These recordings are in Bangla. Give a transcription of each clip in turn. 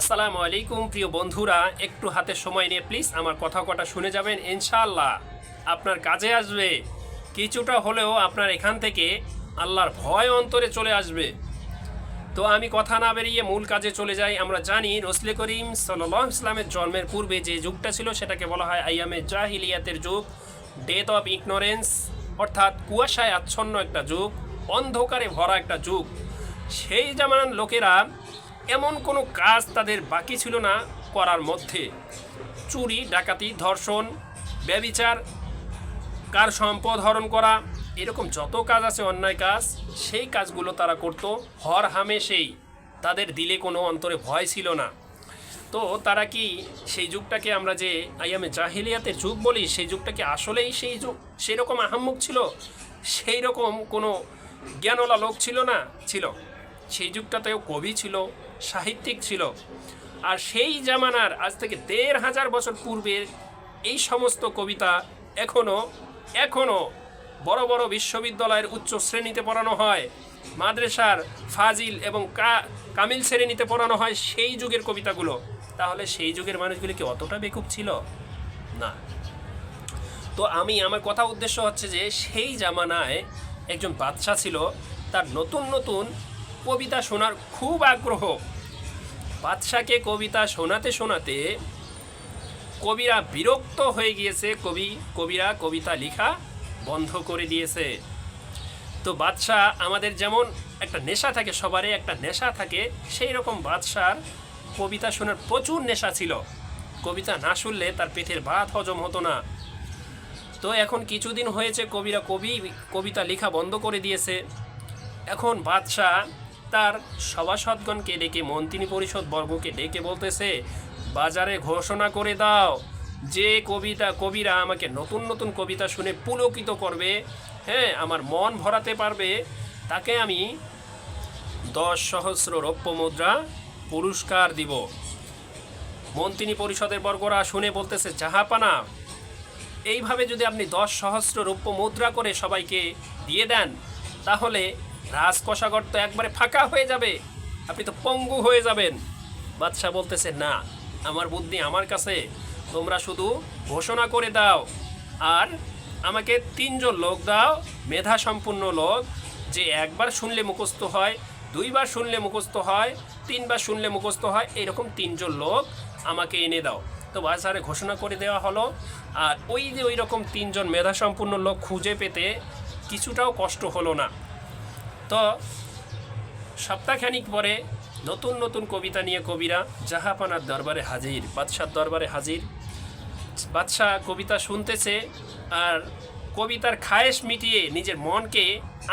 আসসালামু আলাইকুম, প্রিয় বন্ধুরা। একটু হাতে সময় নিয়ে প্লিজ আমার কথা কটা শুনে যাবেন, ইনশাআল্লাহ। আপনার কাজে আসবে। কিছুটা হলেও আপনার এখান থেকে আল্লাহর ভয় অন্তরে চলে আসবে। তো আমি কথা না বেরিয়ে মূল কাজে চলে যাই। আমরা জানি রসলে করিম সাল্লাহ ইসলামের জন্মের পূর্বে যে যুগটা ছিল, সেটাকে বলা হয় আইয়ামে জাহিলিয়াতের যুগ, ডেথ অফ ইগনোরেন্স, অর্থাৎ কুয়াশায় আচ্ছন্ন একটা যুগ, অন্ধকারে ভরা একটা যুগ। সেই জামানার লোকেরা এমন কোনো কাজ তাদের বাকি ছিল না করার মধ্যে। চুরি, ডাকাতি, ধর্ষণ, ব্যবিচার, কার সম্পদ হরণ করা, এরকম যত কাজ আছে অন্যায় কাজ, সেই কাজগুলো তারা করত। হর হামেশেই তাদের দিলে কোনো অন্তরে ভয় ছিল না। তো তারা কি সেই যুগটাকে আমরা যে আইয়ামে জাহিলিয়াতের যুগ বলি, সেই যুগটাকে আসলেই সেই যুগ সেই রকম আহাম্মক ছিল? সেই রকম কোনো জ্ঞানওয়ালা লোক ছিল না? ছিল। সেই যুগটাতেও কবি ছিল সাহিত্যিক ছিল। আর সেই জামানার আজ থেকে দেড় হাজার বছর পূর্বের এই সমস্ত কবিতা এখনও এখনও বড় বড় বিশ্ববিদ্যালয়ের উচ্চ শ্রেণীতে পড়ানো হয়। মাদ্রাসার ফাজিল এবং কামিল শ্রেণীতে পড়ানো হয় সেই যুগের কবিতাগুলো। তাহলে সেই যুগের মানুষগুলি কি অতটা বেকুব ছিল? না। তো আমি, আমার কথা উদ্দেশ্য হচ্ছে যে সেই জামানায় একজন বাদশা ছিল, তার নতুন নতুন কবিতা শোনার খুব আগ্রহ। বাদশাকে কবিতা শোনাতে শোনাতে কবিরা বিরক্ত হয়ে গিয়েছে। কবি, কবিরা কবিতা লেখা বন্ধ করে দিয়েছে। তো বাদশাহ আমাদের যেমন একটা নেশা থাকে সবারই, একটা নেশা থাকে, সেই রকম বাদশার কবিতা শোনার প্রচুর নেশা ছিল। কবিতা না শুনলে তার পেটের ভাত হজম হতো না। তো এখন কিছুদিন হয়েছে কবিরা কবি, কবিতা লেখা বন্ধ করে দিয়েছে। এখন বাদশাহ তার সভাসদগণকে ডেকে মন্ত্রী পরিষদ বর্গকে ডেকে বলতেছে, বাজারে ঘোষণা করে দাও। যে কবিতা, কবিরা আমাকে নতুন নতুন কবিতা শুনে পুলকিত করবে হ্যাঁ আমার মন ভরাতে পারবে, তাকে আমি দশ সহস্র রৌপ্য মুদ্রা পুরস্কার দিব। মন্ত্রী পরিষদের বর্গরা শুনে বলতেছে জাহাপানা এইভাবে যদি আপনি দশ সহস্র রৌপ্য মুদ্রা করে সবাইকে দিয়ে দেন, তাহলে রাজকষাগর তো একবারে ফাঁকা হয়ে যাবে। আপনি তো পঙ্গু হয়ে যাবেন। বাদশাহ বলতেছে, না, আমার বুদ্ধি আমার কাছে। তোমরা শুধু ঘোষণা করে দাও। আর আমাকে তিনজন লোক দাও মেধা সম্পূর্ণ লোক। যে একবার শুনলে মুখস্থ হয়, দুইবার শুনলে মুখস্থ হয়, তিনবার শুনলে মুখস্থ হয়, এরকম তিনজন লোক আমাকে এনে দাও। তো বাজারে ঘোষণা করে দেওয়া হলো। আর ওই যে ওই রকম তিনজন মেধা সম্পূর্ণ লোক খুঁজে পেতে কিছুটাও কষ্ট হলো না। তো সপ্তাহখানিক পরে নতুন নতুন কবিতা নিয়ে কবিরা জাহাপানার দরবারে হাজির, বাদশার দরবারে হাজির। বাদশাহ কবিতা শুনতেছে আর কবিতার খায়েশ মিটিয়ে নিজের মনকে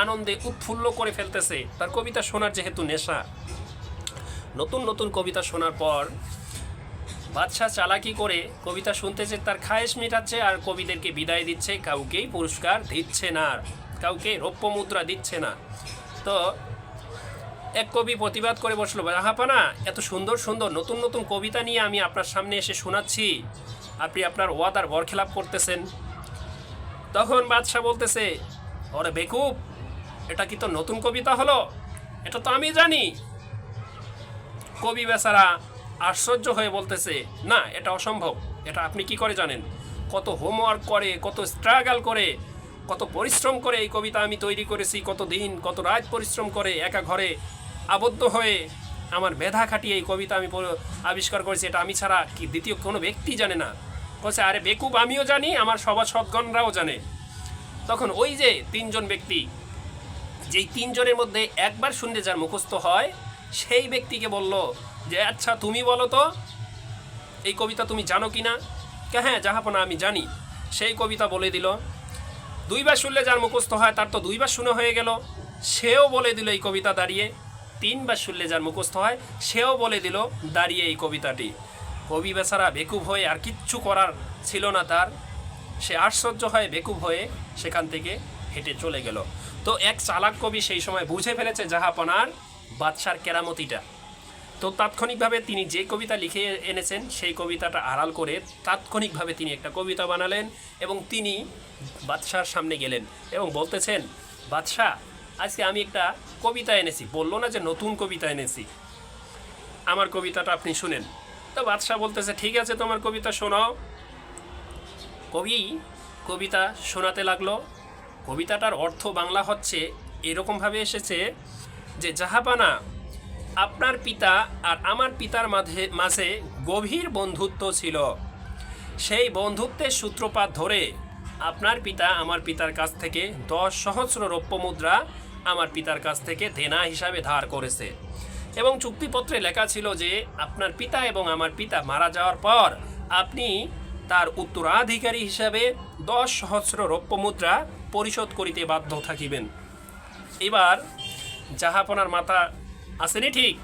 আনন্দে উৎফুল্ল করে ফেলতেছে। তার কবিতা শোনার যেহেতু নেশা, নতুন নতুন কবিতা শোনার পর বাদশাহ চালাকি করে কবিতা শুনতেছে, তার খায়েশ মেটাচ্ছে আর কবিদেরকে বিদায় দিচ্ছে, কাউকেই পুরস্কার দিচ্ছে না, কাউকে রৌপ্য মুদ্রা দিচ্ছে না। তো এক কবি প্রতিবাদ করে বসল হাপানা, এত সুন্দর সুন্দর, নতুন নতুন কবিতা নিয়ে আমি আপনার সামনে এসে শোনাচ্ছি। আপনি আপনার ওয়াদার বরখেলাপ করতেছেন। তখন বাদশাহ বলতেছে, ওরে বেকুব, এটা কি তো নতুন কবিতা হলো? এটা তো আমি জানি। কবি বেচারা আশ্চর্য হয়ে বলতেছে, না, এটা অসম্ভব। এটা আপনি কি করে জানেন? কত হোমওয়ার্ক করে, কত স্ট্রাগল করে কত পরিশ্রম করে এই কবিতা আমি তৈরি করেছি, কত দিন, কত রাত পরিশ্রম করে একা ঘরে আবদ্ধ হয়ে আমার মেধা খাটিয়ে এই কবিতা আমি আবিষ্কার করেছি। এটা আমি ছাড়া কি দ্বিতীয় কোনো ব্যক্তি জানে না। বলছে, আরে বেকুব, আমিও জানি, আমার সবার সৎগণরাও জানে। তখন ওই যে তিনজন ব্যক্তি, যেই তিনজনের মধ্যে একবার শুনলে যার মুখস্থ হয়, সেই ব্যক্তিকে বলল যে আচ্ছা তুমি বলো তো, এই কবিতা তুমি জানো কি না হ্যাঁ জাহাপনা, আমি জানি। সেই কবিতা বলে দিল। দুইবার শুনলে যার মুখস্থ হয়, তার তো দুইবার শুনে হয়ে গেল। সেও বলে দিল এই কবিতা দাঁড়িয়ে। তিনবার শুনলে যার মুখস্থ হয়, সেও বলে দিল দাঁড়িয়ে এই কবিতাটি। কবি বেচারা বেকুব হয়ে আর কিচ্ছু করার ছিল না তার। সে আশ্চর্য হয়ে বেকুব হয়ে সেখান থেকে হেঁটে চলে গেল। তো এক চালাক কবি সেই সময় বুঝে ফেলেছে জাহাপনার বাদশার কেরামতিটা। তো তাৎক্ষণিকভাবে তিনি যে কবিতা লিখে এনেছেন, সেই কবিতাটা আড়াল করে তাৎক্ষণিকভাবে তিনি একটা কবিতা বানালেন এবং তিনি বাদশার সামনে গেলেন এবং বলতেছেন, বাদশাহ, আজকে আমি একটা কবিতা এনেছি। বলল না যে নতুন কবিতা এনেছি। আমার কবিতাটা আপনি শুনেন। তো বাদশাহ বলতেছে, ঠিক আছে, তোমার কবিতা শোনাও। কবি কবিতা শোনাতে লাগল। কবিতাটার অর্থ বাংলা হচ্ছে, এরকমভাবে এসেছে যে, জাহাপানা আপনার পিতা আর আমার পিতার মাঝে মাঝে গভীর বন্ধুত্ব ছিল। সেই বন্ধুত্বের সূত্রপাত ধরে আপনার পিতা আমার পিতার কাছ থেকে দশ সহস্র রৌপ্য মুদ্রা আমার পিতার কাছ থেকে দেনা হিসাবে ধার করেছে। এবং চুক্তিপত্রে লেখা ছিল যে, আপনার পিতা এবং আমার পিতা মারা যাওয়ার পর আপনি তার উত্তরাধিকারী হিসাবে দশ সহস্র রৌপ্য মুদ্রা পরিশোধ করিতে বাধ্য থাকিবেন। এবার জাহাপনার মাথা আসেনি ঠিক।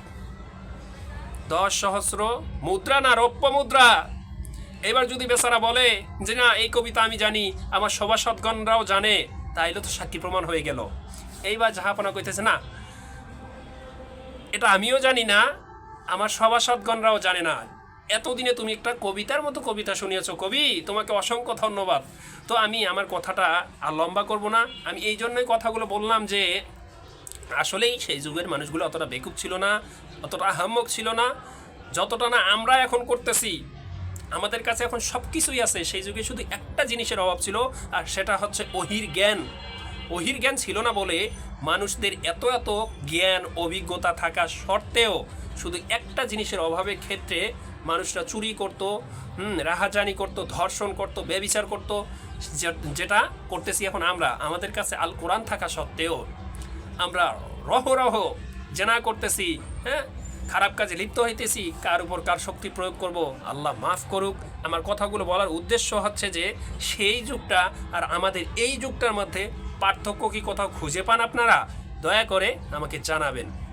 দশ সহস্র মুদ্রা না রৌপ্য মুদ্রা? এবার যদি বেচারা বলে যে না, এই কবিতা আমি জানি, আমার সভাসদগণরাও জানে, তাইলে তো সাক্ষী প্রমাণ হয়ে গেল। এইবার জাহাপনা কইতেছে, না, এটা আমিও জানি না, আমার সভাসদগণরাও জানে না। এতদিনে তুমি একটা কবিতার মতো কবিতা শুনিয়েছ। কবি, তোমাকে অসংখ্য ধন্যবাদ। তো আমি আমার কথাটা আর লম্বা করব না। আমি এই জন্যই কথাগুলো বললাম যে আসলেই সেই যুগের মানুষগুলো অতটা বেকুব ছিল না, অতটা আহাম্মক ছিল না। যতটা না আমরা এখন করতেছি, আমাদের কাছে এখন সব কিছুই আছে। সেই যুগে শুধু একটা জিনিসের অভাব ছিল, আর সেটা হচ্ছে অহির জ্ঞান। অহির জ্ঞান ছিল না বলে মানুষদের এত এত জ্ঞান, অভিজ্ঞতা থাকা সত্ত্বেও শুধু একটা জিনিসের অভাবের ক্ষেত্রে মানুষরা চুরি করত, হুম, রাহাজানি করত, ধর্ষণ করত, ব্যবিচার করত যেটা করতেছি এখন আমরা। আমাদের কাছে আল কোরআন থাকা সত্ত্বেও আমরা রহ রহ জেনা করতেছি হ্যাঁ? খারাপ কাজে লিপ্ত হইতেছি, কার উপর কার শক্তি প্রয়োগ করব, আল্লাহ মাফ করুক। আমার কথাগুলো বলার উদ্দেশ্য হচ্ছে যে, সেই যুগটা আর আমাদের এই যুগটার মধ্যে পার্থক্য কি কোথাও খুঁজে পান আপনারা? দয়া করে আমাকে জানাবেন।